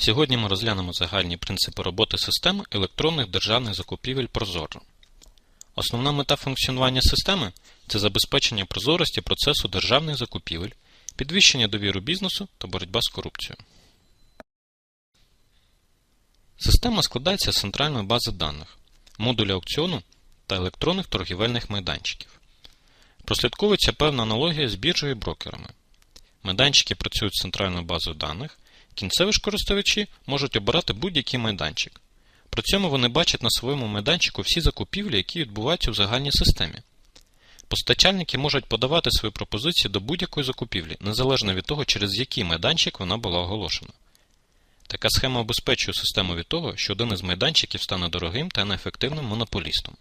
Сьогодні ми розглянемо загальні принципи роботи системи електронних державних закупівель Прозоро. Основна мета функціонування системи це забезпечення прозорості процесу державних закупівель, підвищення довіру бізнесу та боротьба з корупцією. Система складається з центральної бази даних, модуля аукціону та електронних торгівельних майданчиків. Прослідковується певна аналогія з біржею і брокерами. Майданчики працюють з центральною базою даних, кінцеві ж користувачі можуть обирати будь-який майданчик. При цьому вони бачать на своєму майданчику всі закупівлі, які відбуваються в загальній системі. Постачальники можуть подавати свої пропозиції до будь-якої закупівлі, незалежно від того, через який майданчик вона була оголошена. Така схема обезпечує систему від того, що один із майданчиків стане дорогим та неефективним монополістом.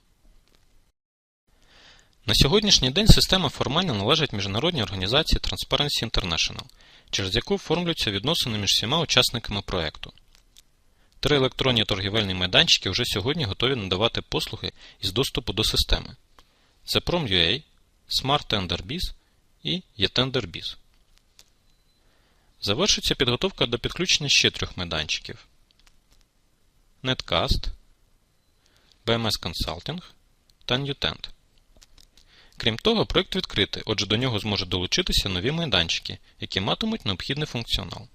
На сьогоднішній день система формально належить міжнародній організації Transparency International, через яку оформлюються відносини між всіма учасниками проєкту. Три електронні торгівельні майданчики вже сьогодні готові надавати послуги із доступу до системи. Це Prom.ua, Smart TenderBiz і eTenderBiz. Завершується підготовка до підключення ще трьох майданчиків Netcast, BMS Consulting та Newtent. Крім того, проєкт відкритий, отже до нього зможуть долучитися нові майданчики, які матимуть необхідний функціонал.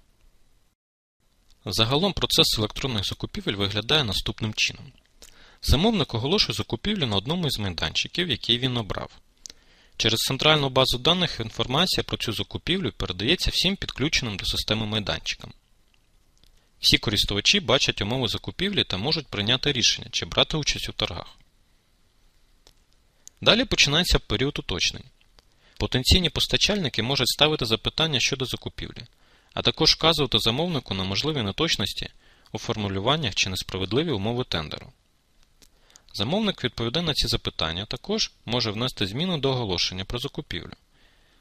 Загалом процес електронних закупівель виглядає наступним чином. Замовник оголошує закупівлю на одному із майданчиків, який він обрав. Через центральну базу даних інформація про цю закупівлю передається всім підключеним до системи майданчикам. Всі користувачі бачать умови закупівлі та можуть прийняти рішення, чи брати участь у торгах. Далі починається період уточнень. Потенційні постачальники можуть ставити запитання щодо закупівлі, а також вказувати замовнику на можливі неточності у формулюваннях чи несправедливі умови тендеру. Замовник відповідає на ці запитання також може внести зміну до оголошення про закупівлю.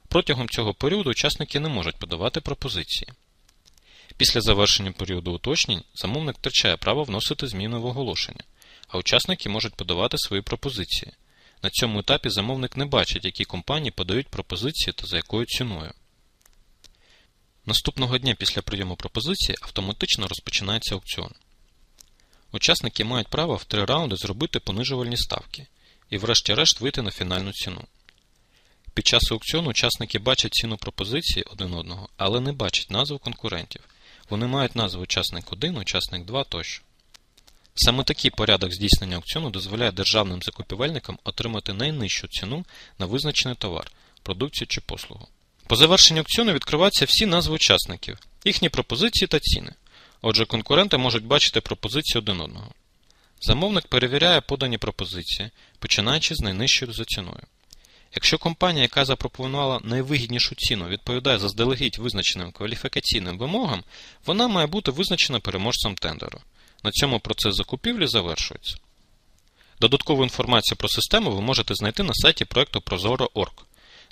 Протягом цього періоду учасники не можуть подавати пропозиції. Після завершення періоду уточнень замовник втрачає право вносити зміни в оголошення, а учасники можуть подавати свої пропозиції. На цьому етапі замовник не бачить, які компанії подають пропозиції та за якою ціною. Наступного дня після прийому пропозиції автоматично розпочинається аукціон. Учасники мають право в три раунди зробити понижувальні ставки і, врешті-решт, вийти на фінальну ціну. Під час аукціону учасники бачать ціну пропозиції один одного, але не бачать назву конкурентів. Вони мають назву учасник 1, учасник 2 тощо. Саме такий порядок здійснення аукціону дозволяє державним закупівельникам отримати найнижчу ціну на визначений товар, продукцію чи послугу. По завершенню аукціону відкриваються всі назви учасників, їхні пропозиції та ціни. Отже, конкуренти можуть бачити пропозиції один одного. Замовник перевіряє подані пропозиції, починаючи з найнижчою за ціною. Якщо компанія, яка запропонувала найвигіднішу ціну, відповідає заздалегідь визначеним кваліфікаційним вимогам, вона має бути визначена переможцем тендеру. На цьому процес закупівлі завершується. Додаткову інформацію про систему ви можете знайти на сайті проекту Prozoro.org.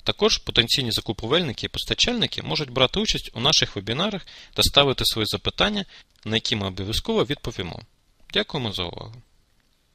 Також потенційні закупівельники і постачальники можуть брати участь у наших вебінарах та ставити свої запитання, на які ми обов'язково відповімо. Дякуємо за увагу!